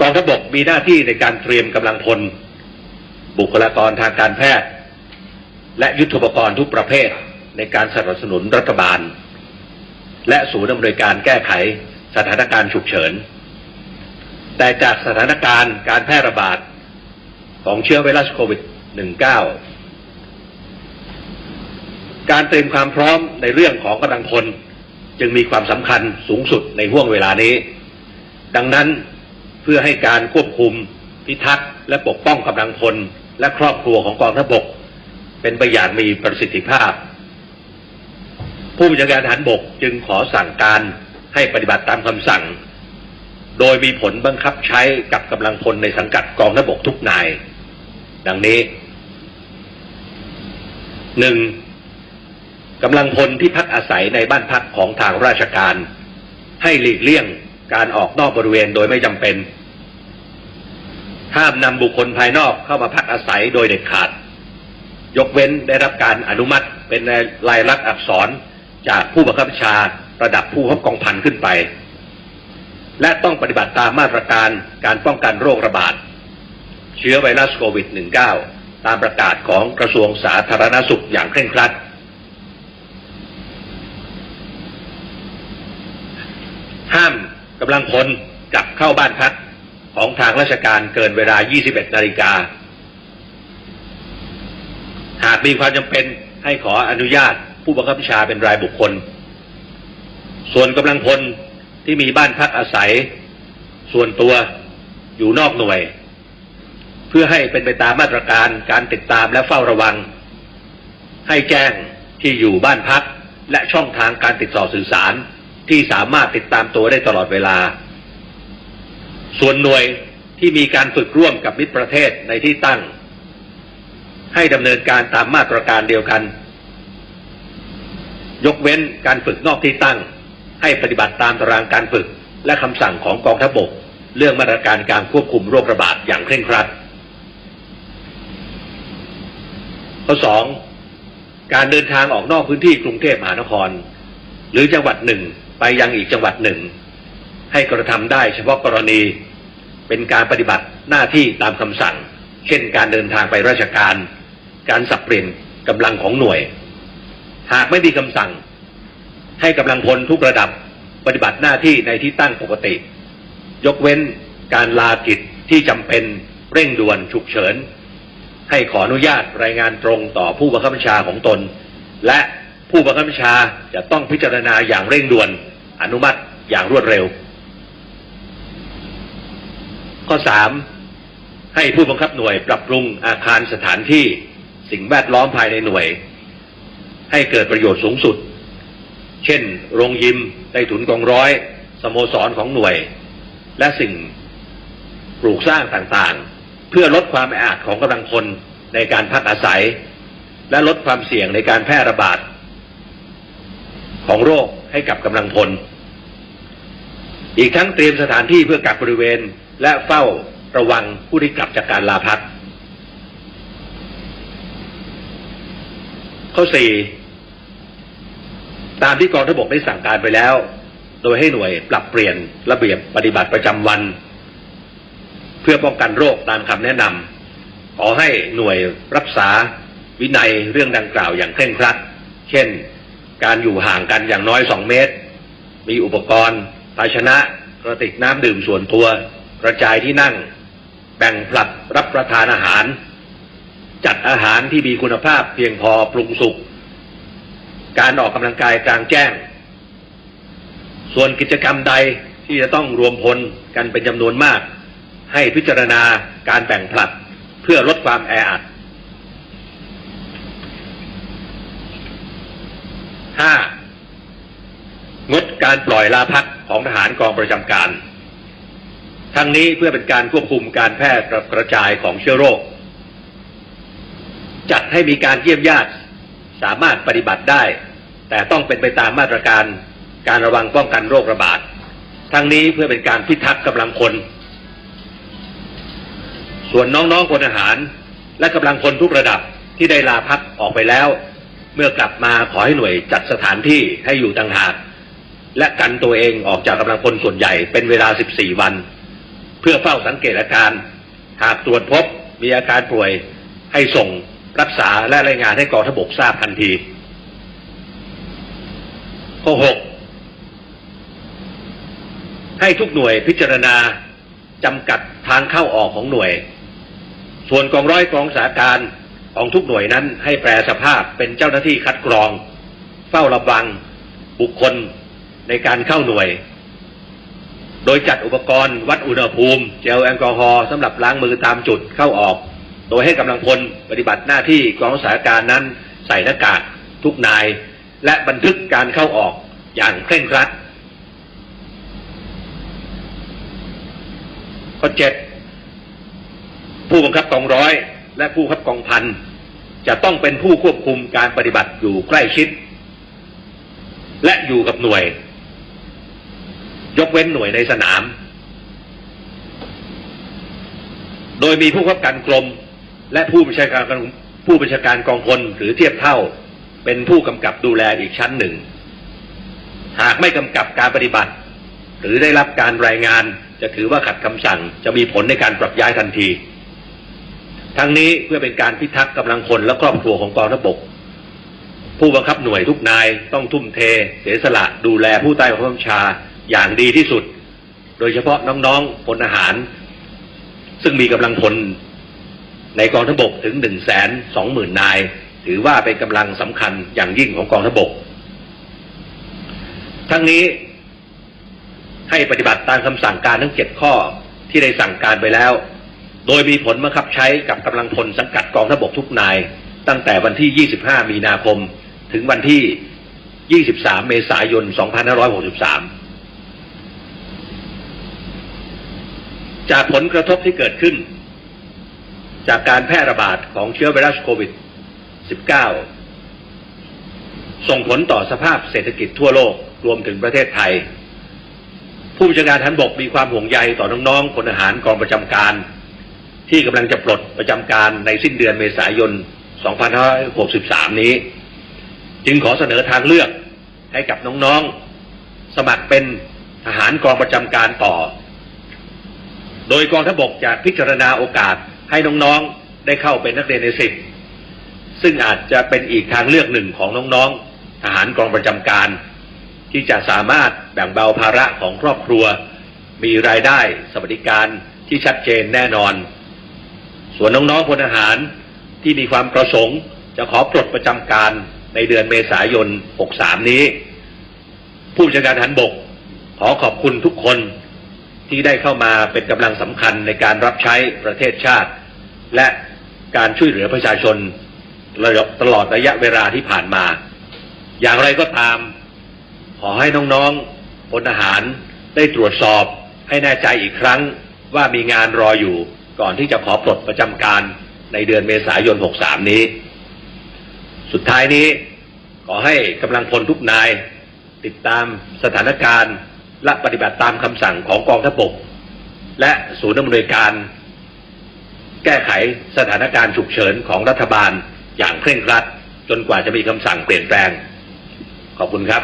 กองทัพบกมีหน้าที่ในการเตรียมกำลังพล บุคลากรทางการแพทย์ และยุทธปกรณ์ทุกประเภทในการสนับสนุนรัฐบาล และศูนย์อำนวยการแก้ไขสถานการณ์ฉุกเฉิน แต่จากสถานการณ์การแพร่ระบาดของเชื้อไวรัสโควิด -19 การเตรียมความพร้อมในเรื่องของกำลังพลจึงมีความสำคัญสูงสุดในห่วงเวลานี้ ดังนั้น เพื่อให้การควบคุม พิทักษ์ และปกป้องกำลังพล และครอบครัวของกองทัพบก เป็นไปอย่างมีประสิทธิภาพ ผู้บัญชาการทหารบกจึงขอสั่งการให้ปฏิบัติตามคำสั่ง โดยมีผลบังคับใช้กับกำลังพลในสังกัดกองทัพบกทุกนาย ดังนี้หนึ่งกำลังพลที่พักอาศัยในบ้านพักของทางราชการ ให้หลีกเลี่ยง การออกนอกบริเวณโดยไม่จำเป็น ห้ามนำบุคคลภายนอกเข้ามาพักอาศัยโดยเด็ดขาด ยกเว้นได้รับการอนุมัติเป็นลายลักษณ์อักษรจากผู้บังคับบัญชาระดับผู้ขับกองพันขึ้นไป และต้องปฏิบัติตามมาตรการการป้องกันโรคระบาด เชื้อไวรัสโควิด -19 ตามประกาศของกระทรวงสาธารณสุขอย่างเคร่งครัด ห้ามกำลังพลกลับเข้าบ้านพักของทางราชการเกินเวลา 21 นาฬิกา หากมีความจำเป็นให้ขออนุญาตผู้บังคับบัญชาเป็นรายบุคคล ส่วนกำลังพลที่มีบ้านพักอาศัย ส่วนตัวอยู่นอกหน่วย เพื่อให้เป็นไปตามมาตรการการติดตามและเฝ้าระวัง ให้แจ้งที่อยู่บ้านพักและช่องทางการติดต่อสื่อสาร ที่สามารถติดตามตัวได้ตลอดเวลา ส่วนหน่วยที่มีการฝึกร่วมกับมิตรประเทศในที่ตั้ง ให้ดำเนินการตามมาตรการเดียวกัน ยกเว้นการฝึกนอกที่ตั้ง ให้ปฏิบัติตามตารางการฝึกและคำสั่งของกองทัพบก เรื่องมาตรการการควบคุมโรคระบาดอย่างเคร่งครัด ข้อสองการเดินทางออกนอกพื้นที่กรุงเทพมหานคร หรือจังหวัดหนึ่งไปยังอีกจังหวัดหนึ่ง ให้กระทำได้เฉพาะกรณีเป็นการปฏิบัติหน้าที่ตามคำสั่ง เช่นการเดินทางไปราชการ การสับเปลี่ยนกำลังของหน่วย หากไม่มีคำสั่ง ให้กำลังพลทุกระดับปฏิบัติหน้าที่ในที่ตั้งปกติ ยกเว้นการลากิจที่จำเป็นเร่งด่วนฉุกเฉิน ให้ขออนุญาตรายงานตรงต่อผู้บังคับบัญชาของตน และ ผู้บังคับบัญชาจะต้องพิจารณาอย่างเร่งด่วน อนุมัติอย่างรวดเร็ว ข้อสามให้ผู้บังคับหน่วยปรับปรุงอาคารสถานที่สิ่งแวดล้อมภายในหน่วย ให้เกิดประโยชน์สูงสุด เช่น โรงยิมใต้ถุนกองร้อย สโมสรของหน่วย และสิ่งปลูกสร้างต่างๆ เพื่อลดความแออัดของกำลังพลในการพักอาศัย และลดความเสี่ยงในการแพร่ระบาด ของโรคให้กับกำลังพล อีกทั้งเตรียมสถานที่เพื่อกักบริเวณ และเฝ้าระวังผู้ที่กลับจากการลาพัก ข้อสี่ตามที่กองทัพบกได้สั่งการไปแล้ว โดยให้หน่วยปรับเปลี่ยนระเบียบปฏิบัติประจำวัน เพื่อป้องกันโรคตามคำแนะนำขอให้หน่วยรักษาวินัยเรื่องดังกล่าวอย่างเคร่งครัด เช่น การอยู่ห่างกันอย่างน้อยสองเมตร มีอุปกรณ์ภาชนะกระติกน้ำดื่มส่วนตัว กระจายที่นั่ง แบ่งผลัดรับประทานอาหาร จัดอาหารที่มีคุณภาพเพียงพอปรุงสุกการออกกำลังกายกลางแจ้ง ส่วนกิจกรรมใดที่จะต้องรวมพลกันเป็นจำนวนมาก ให้พิจารณาการแบ่งผลัดเพื่อลดความแออัด ห้างดการปล่อยลาพักของทหารกองประจำการ ทั้งนี้เพื่อเป็นการควบคุมการแพร่กระจายของเชื้อโรค จัดให้มีการเยี่ยมญาติสามารถปฏิบัติได้ แต่ต้องเป็นไปตามมาตรการการระวังป้องกันโรคระบาด ทั้งนี้เพื่อเป็นการพิทักษ์กำลังคน ส่วนน้องๆพลทหารและกำลังพลทุกระดับที่ได้ลาพักออกไปแล้ว เมื่อกลับมาขอให้หน่วยจัดสถานที่ให้อยู่ต่างหาก และกันตัวเองออกจากกำลังพลส่วนใหญ่เป็นเวลา 14 วัน เพื่อเฝ้าสังเกตอาการ หากตรวจพบมีอาการป่วยให้ส่งรักษาและรายงานให้กองทพบกทราบทันที ข้อ 6 ให้ทุกหน่วยพิจารณาจำกัดทางเข้าออกของหน่วย ส่วนกองร้อยกองสาการ ของทุกหน่วยนั้นให้แปลสภาพเป็นเจ้าหน้าที่คัดกรอง เฝ้าระวังบุคคลในการเข้าหน่วย โดยจัดอุปกรณ์วัดอุณหภูมิ เจลแอลกอฮอล์สำหรับล้างมือตามจุดเข้าออก โดยให้กำลังพลปฏิบัติหน้าที่กองสาการนั้น ใส่หน้ากากทุกนาย และบันทึกการเข้าออกอย่างเคร่งครัดข้อเจ็ดผู้บังคับกองร้อย และผู้คับกองพันจะต้องเป็นผู้ควบคุมการปฏิบัติอยู่ใกล้ชิด และอยู่กับหน่วย ยกเว้นหน่วยในสนาม โดยมีผู้คับการกรม และผู้บัญชาการผู้บัญชาการกองพลหรือเทียบเท่า เป็นผู้กำกับดูแลอีกชั้นหนึ่ง หากไม่กำกับการปฏิบัติ หรือได้รับการรายงานจะถือว่าขัดคำสั่งจะมีผลในการปรับย้ายทันที ทั้งนี้เพื่อเป็นการพิทักษ์กำลังพลและครอบครัวของกองทัพบก ผู้บังคับหน่วยทุกนายต้องทุ่มเท เสียสละดูแลผู้ใต้บังคับบัญชาอย่างดีที่สุด โดยเฉพาะน้องๆพลทหาร ซึ่งมีกำลังพลในกองทัพบกถึงหนึ่งแสนสองหมื่นนาย ถือว่าเป็นกำลังสำคัญอย่างยิ่งของกองทัพบก ทั้งนี้ให้ปฏิบัติตามคำสั่งการทั้งเจ็ดข้อที่ได้สั่งการไปแล้ว โดยมีผลบังคับใช้กับกำลังพลสังกัดกองทัพบกทุกนาย ตั้งแต่วันที่ 25 มีนาคม ถึงวันที่ 23 เมษายน 2563 จากผลกระทบที่เกิดขึ้น จากการแพร่ระบาดของเชื้อไวรัสโควิด -19 ส่งผลต่อสภาพเศรษฐกิจทั่วโลกรวมถึงประเทศไทย ผู้บัญชาการฐานบกมีความห่วงใยต่อน้องๆพลทหารกองประจำการ ที่กำลังจะปลดประจำการในสิ้นเดือนเมษายน 2563 นี้ จึงขอเสนอทางเลือกให้กับน้องๆ สมัครเป็นทหารกองประจำการต่อ โดยกองทัพบกจะพิจารณาโอกาสให้น้องๆ ได้เข้าเป็นนักเรียนในสิบซึ่งอาจจะเป็นอีกทางเลือกหนึ่งของน้องๆ ทหารกองประจำการ ที่จะสามารถแบ่งเบาภาระของครอบครัว มีรายได้สวัสดิการที่ชัดเจนแน่นอน ส่วนน้องๆพลทหารที่มีความประสงค์ จะขอปลดประจำการในเดือนเมษายน 63 นี้ ผู้บัญชาการทหารบก ขอขอบคุณทุกคนที่ได้เข้ามาเป็นกำลังสำคัญในการรับใช้ประเทศชาติ และการช่วยเหลือประชาชนตลอดระยะเวลาที่ผ่านมา อย่างไรก็ตาม ขอให้น้องๆพลทหารได้ตรวจสอบให้แน่ใจอีกครั้งว่ามีงานรออยู่ ก่อนที่จะขอปลดประจำการในเดือนเมษายน 63 นี้ สุดท้ายนี้ขอให้กำลังพลทุกนาย ติดตามสถานการณ์และปฏิบัติตามคำสั่งของกองทัพบก และศูนย์อำนวยการ แก้ไขสถานการณ์ฉุกเฉินของรัฐบาลอย่างเคร่งครัด จนกว่าจะมีคำสั่งเปลี่ยนแปลง ขอบคุณครับ